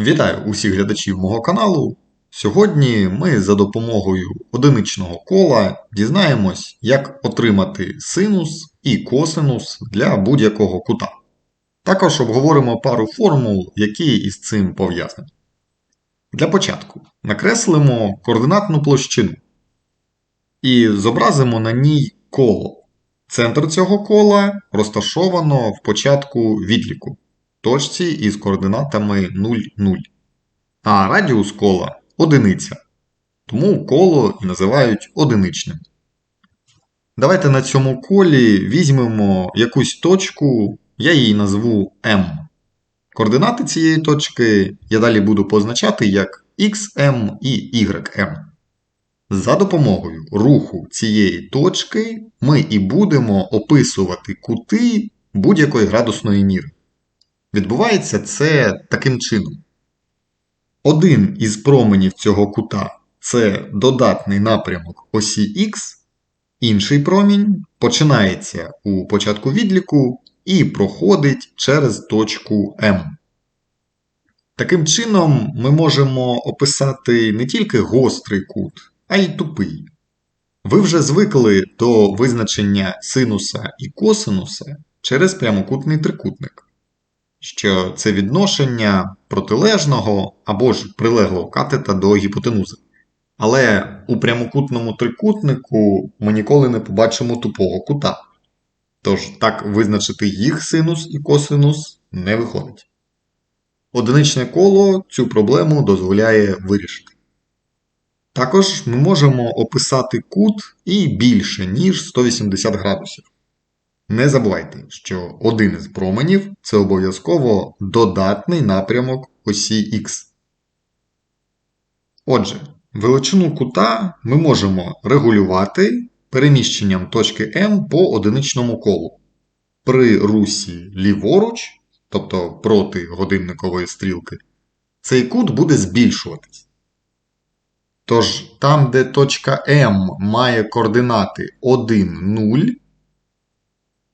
Вітаю усіх глядачів мого каналу. Сьогодні ми за допомогою одиничного кола дізнаємось, як отримати синус і косинус для будь-якого кута. Також обговоримо пару формул, які із цим пов'язані. Для початку накреслимо координатну площину і зобразимо на ній коло. Центр цього кола розташовано в початку відліку точці із координатами 0, 0. А радіус кола одиниця. Тому коло і називають одиничним. Давайте на цьому колі візьмемо якусь точку, я її назву M. Координати цієї точки я далі буду позначати як XM і YM. За допомогою руху цієї точки ми і будемо описувати кути будь-якої градусної міри. Відбувається це таким чином. Один із променів цього кута це додатний напрямок осі Х, інший промінь починається у початку відліку і проходить через точку М. Таким чином, ми можемо описати не тільки гострий кут, а й тупий. Ви вже звикли до визначення синуса і косинуса через прямокутний трикутник що це відношення протилежного або ж прилеглого катета до гіпотенузи. Але у прямокутному трикутнику ми ніколи не побачимо тупого кута. Тож так визначити їх синус і косинус не виходить. Одиничне коло цю проблему дозволяє вирішити. Також ми можемо описати кут і більше, ніж 180 градусів. Не забувайте, що один із променів це обов'язково додатний напрямок осі Х. Отже, величину кута ми можемо регулювати переміщенням точки М по одиничному колу. При русі ліворуч, тобто проти годинникової стрілки, цей кут буде збільшуватись. Тож, там, де точка М має координати 1, 0,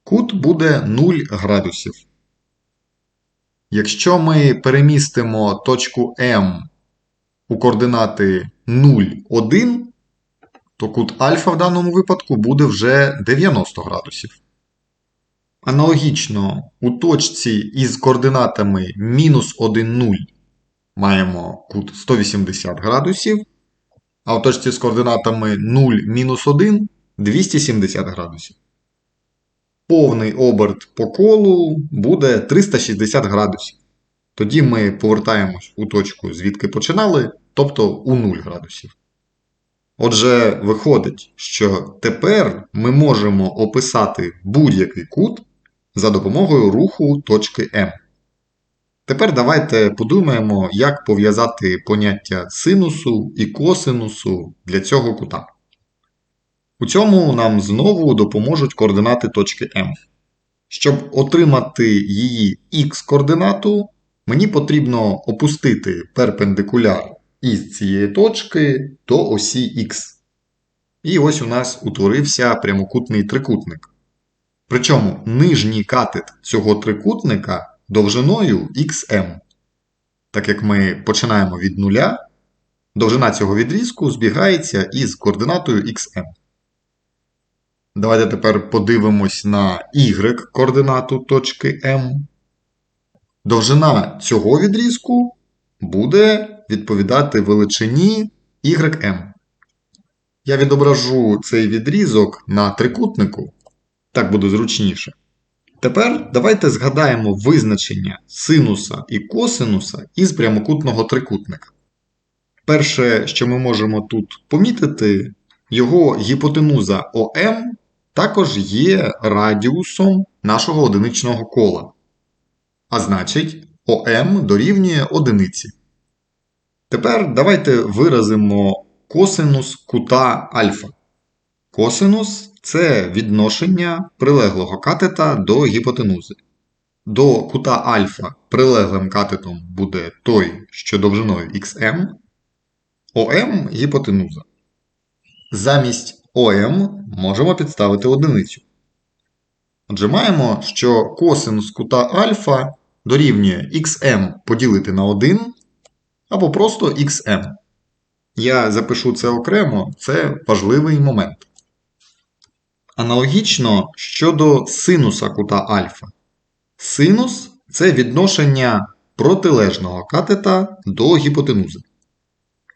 кут буде 0 градусів. Якщо ми перемістимо точку М у координати 0, 1, то кут альфа в даному випадку буде вже 90 градусів. Аналогічно, у точці із координатами мінус 1, 0 маємо кут 180 градусів, а в точці з координатами 0, мінус 1 270 градусів повний оберт по колу буде 360 градусів. Тоді ми повертаємось у точку, звідки починали, тобто у 0 градусів. Отже, виходить, що тепер ми можемо описати будь-який кут за допомогою руху точки М. Тепер давайте подумаємо, як пов'язати поняття синусу і косинусу для цього кута. У цьому нам знову допоможуть координати точки М. Щоб отримати її х-координату, мені потрібно опустити перпендикуляр із цієї точки до осі Х. І ось у нас утворився прямокутний трикутник. Причому нижній катет цього трикутника довжиною xm. Так як ми починаємо від нуля, довжина цього відрізку збігається із координатою xm. Давайте тепер подивимось на y-координату точки М. Довжина цього відрізку буде відповідати величині ym. Я відображу цей відрізок на трикутнику, так буде зручніше. Тепер давайте згадаємо визначення синуса і косинуса із прямокутного трикутника. Перше, що ми можемо тут помітити, його гіпотенуза ОМ також є радіусом нашого одиничного кола. А значить, ОМ дорівнює одиниці. Тепер давайте виразимо косинус кута альфа. Косинус це відношення прилеглого катета до гіпотенузи. До кута альфа прилеглим катетом буде той, що довжиною xm, ОМ гіпотенуза. Замість ОМ можемо підставити одиницю. Отже, маємо, що косинус кута альфа дорівнює xm поділити на 1 або просто xm. Я запишу це окремо, це важливий момент. Аналогічно щодо синуса кута альфа. Синус це відношення протилежного катета до гіпотенузи.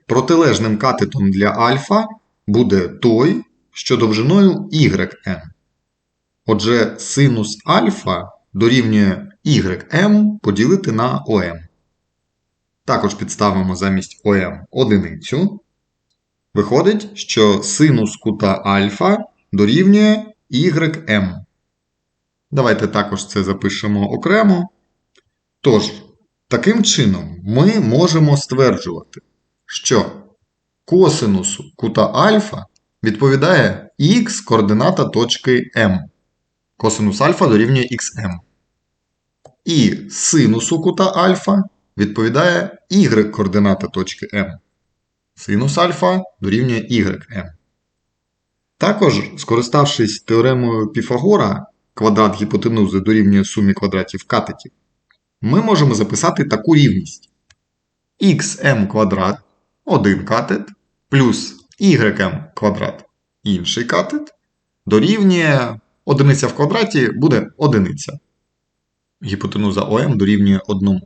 Протилежним катетом для альфа буде той, що довжиною ym. Отже, синус альфа дорівнює ym поділити на ом. Також підставимо замість ом одиницю. Виходить, що синус кута альфа дорівнює ym. Давайте також це запишемо окремо. Тож, таким чином ми можемо стверджувати, що косинусу кута альфа відповідає х координата точки М. Косинус альфа дорівнює xm. І синусу кута альфа відповідає y координата точки М. Синус альфа дорівнює ym. Також, скориставшись теоремою Піфагора, квадрат гіпотенузи дорівнює сумі квадратів катетів, ми можемо записати таку рівність. xm квадрат один катет плюс ym квадрат інший катет дорівнює одиниця в квадраті буде одиниця. Гіпотенуза ОМ дорівнює 1.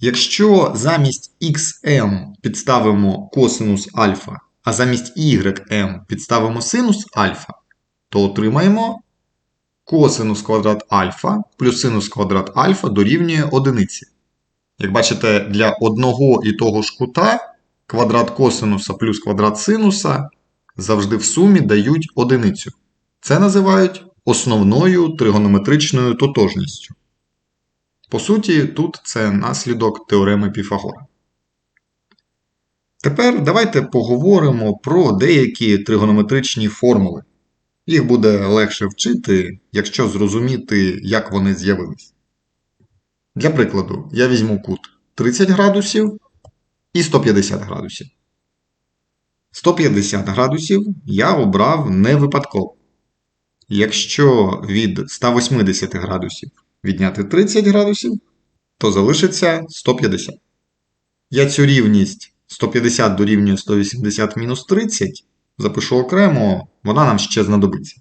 Якщо замість xm підставимо косинус альфа, а замість ym підставимо синус альфа, то отримаємо косинус квадрат альфа плюс синус квадрат альфа дорівнює одиниці. Як бачите, для одного і того ж кута квадрат косинуса плюс квадрат синуса завжди в сумі дають одиницю. Це називають основною тригонометричною тотожністю. По суті, тут це наслідок теореми Піфагора. Тепер давайте поговоримо про деякі тригонометричні формули. Їх буде легше вчити, якщо зрозуміти, як вони з'явились. Для прикладу, я візьму кут 30 градусів і 150 градусів. 150 градусів я обрав не випадково. Якщо від 180 градусів відняти 30 градусів, то залишиться 150. Я цю рівність 150 дорівнює 180 мінус 30 запишу окремо, вона нам ще знадобиться.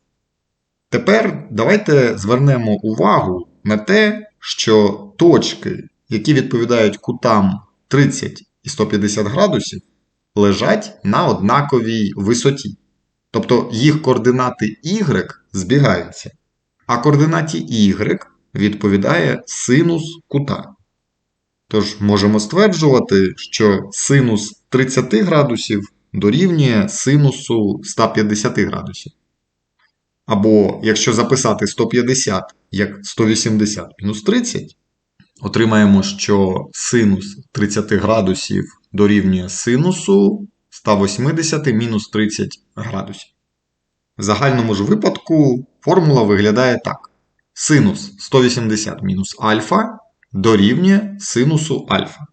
Тепер давайте звернемо увагу на те, що точки, які відповідають кутам 30 і 150 градусів, лежать на однаковій висоті. Тобто їх координати y збігаються, а координаті y відповідає синус кута. Тож можемо стверджувати, що синус 30 градусів дорівнює синусу 150 градусів. Або, якщо записати 150 як 180 мінус 30, отримаємо, що синус 30 градусів дорівнює синусу 180 мінус 30 градусів. В загальному ж випадку формула виглядає так. Синус 180 мінус альфа дорівнює синусу альфа.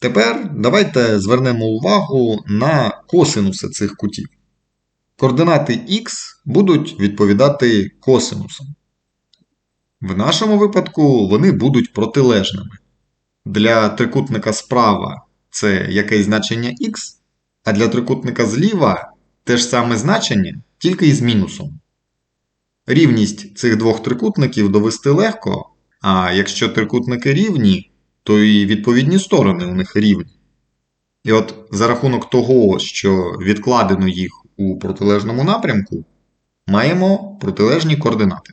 Тепер давайте звернемо увагу на косинуси цих кутів. Координати х будуть відповідати косинусам. В нашому випадку вони будуть протилежними. Для трикутника справа це якесь значення х, а для трикутника зліва те ж саме значення, тільки із мінусом. Рівність цих двох трикутників довести легко, а якщо трикутники рівні, то і відповідні сторони у них рівні. І от за рахунок того, що відкладено їх у протилежному напрямку, маємо протилежні координати.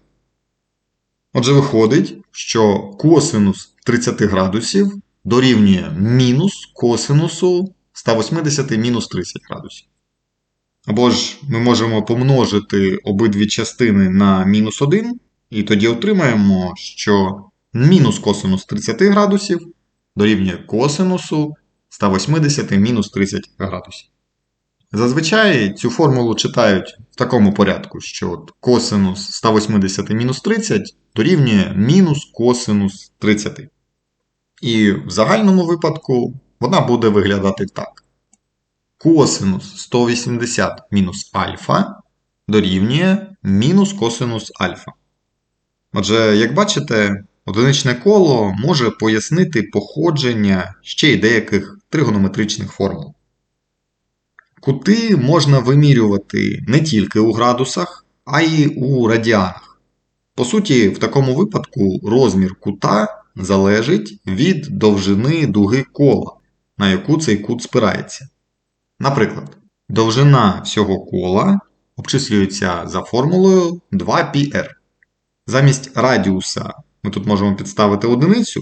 Отже, виходить, що косинус 30 градусів дорівнює мінус косинусу 180 мінус 30 градусів. Або ж ми можемо помножити обидві частини на мінус 1, і тоді отримаємо, що мінус косинус 30 градусів дорівнює косинусу 180 мінус 30 градусів. Зазвичай цю формулу читають в такому порядку, що от косинус 180 мінус 30 дорівнює мінус косинус 30. І в загальному випадку вона буде виглядати так. Косинус 180 мінус альфа дорівнює мінус косинус альфа. Отже, як бачите, одиничне коло може пояснити походження ще й деяких тригонометричних формул. Кути можна вимірювати не тільки у градусах, а й у радіанах. По суті, в такому випадку розмір кута залежить від довжини дуги кола, на яку цей кут спирається. Наприклад, довжина всього кола обчислюється за формулою 2πr. Замість радіуса ми тут можемо підставити одиницю.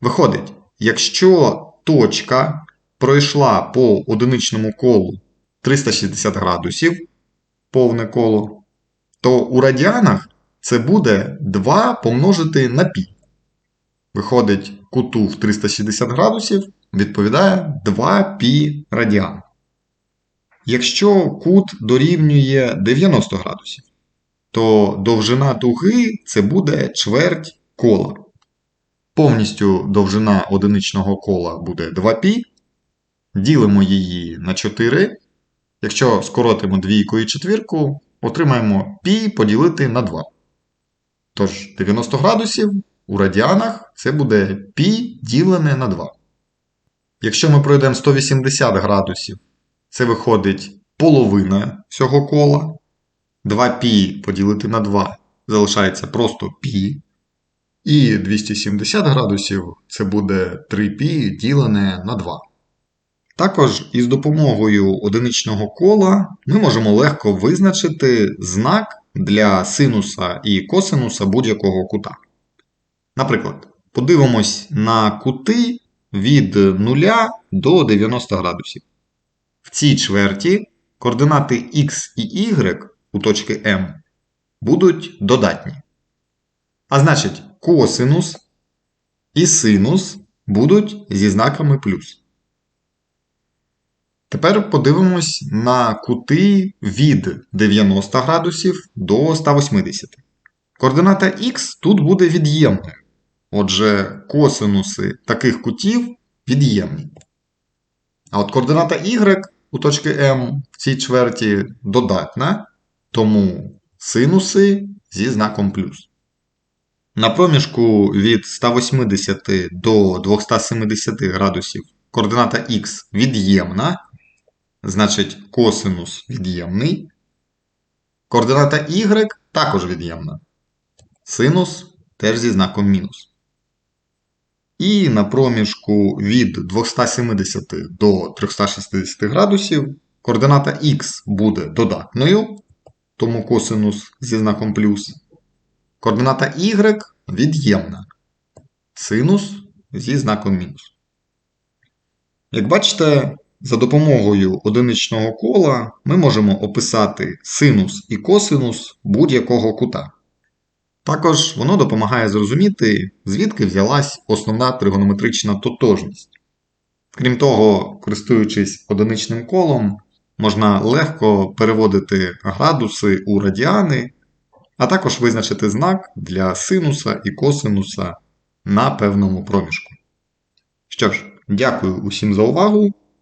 Виходить, якщо точка пройшла по одиничному колу 360 градусів повне коло, то у радіанах це буде 2 помножити на пі. Виходить, куту в 360 градусів відповідає 2π радіан. Якщо кут дорівнює 90 градусів, то довжина дуги це буде чверть кола. Повністю довжина одиничного кола буде 2 пі Ділимо її на 4. Якщо скоротимо двійку і четвірку, отримаємо π поділити на 2. Тож 90 градусів у радіанах це буде π ділене на 2. Якщо ми пройдемо 180 градусів, це виходить половина всього кола. 2π поділити на 2 залишається просто π. І 270 градусів це буде 3π ділене на 2. Також із допомогою одиничного кола ми можемо легко визначити знак для синуса і косинуса будь-якого кута. Наприклад, подивимось на кути від 0 до 90 градусів. В цій чверті координати x і y у точки М будуть додатні. А значить, косинус і синус будуть зі знаками плюс. Тепер подивимось на кути від 90 градусів до 180. Координата х тут буде від'ємною. Отже, косинуси таких кутів від'ємні. А от координата y у точки М в цій чверті додатна, тому синуси зі знаком плюс. На проміжку від 180 до 270 градусів координата х від'ємна, значить косинус від'ємний. Координата y також від'ємна. Синус теж зі знаком мінус. І на проміжку від 270 до 360 градусів координата х буде додатною, тому косинус зі знаком плюс. Координата y від'ємна. Синус зі знаком мінус. Як бачите, за допомогою одиничного кола ми можемо описати синус і косинус будь-якого кута. Також воно допомагає зрозуміти, звідки взялась основна тригонометрична тотожність. Крім того, користуючись одиничним колом, можна легко переводити градуси у радіани, а також визначити знак для синуса і косинуса на певному проміжку. Що ж, дякую усім за увагу.